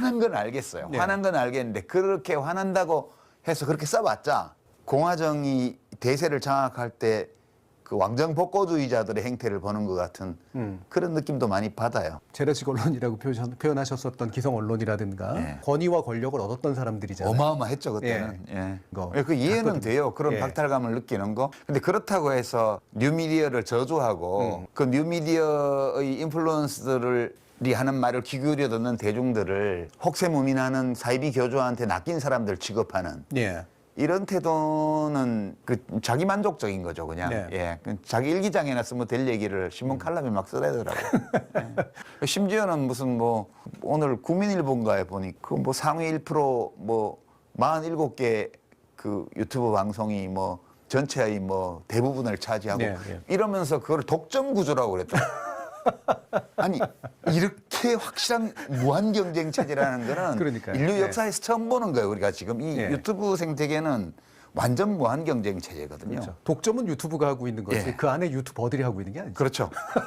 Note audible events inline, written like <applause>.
화난 건 알겠어요. 네. 화난 건 알겠는데 그렇게 화난다고 해서 그렇게 써봤자 공화정이 대세를 장악할 때 그 왕정 복고주의자들의 행태를 보는 것 같은 음. 그런 느낌도 많이 받아요. 재래식 언론이라고 표현, 표현하셨었던 기성 언론이라든가 예. 권위와 권력을 얻었던 사람들이잖아요. 어마어마했죠 그때는. 예. 예, 그 이해는 봤거든요. 돼요. 그런 예. 박탈감을 느끼는 거. 근데 그렇다고 해서 뉴미디어를 저주하고 음. 그 뉴미디어의 인플루언스들을 이 하는 말을 귀 기울여 듣는 대중들을 혹세무민하는 사이비 교주한테 낚인 사람들 취급하는 예. 이런 태도는 그 자기 만족적인 거죠 그냥 네. 예 그 자기 일기장에나 쓰면 될 얘기를 신문 칼럼에 막 쓰더라고요 <laughs> 예. 심지어는 무슨 뭐 오늘 국민일보인가에 보니 그 뭐 상위 1%뭐 47개 그 유튜브 방송이 뭐 전체의 뭐 대부분을 차지하고 네, 네. 이러면서 그걸 독점 구조라고 그랬다. <laughs> 아니 이렇게 확실한 무한 경쟁 체제라는 거는 그러니까요. 인류 네. 역사에서 처음 보는 거예요. 우리가 지금 이 네. 유튜브 생태계는 완전 무한 경쟁 체제거든요. 그렇죠. 독점은 유튜브가 하고 있는 거지 예. 그 안에 유튜버들이 하고 있는 게 아니죠. 그렇죠. <laughs>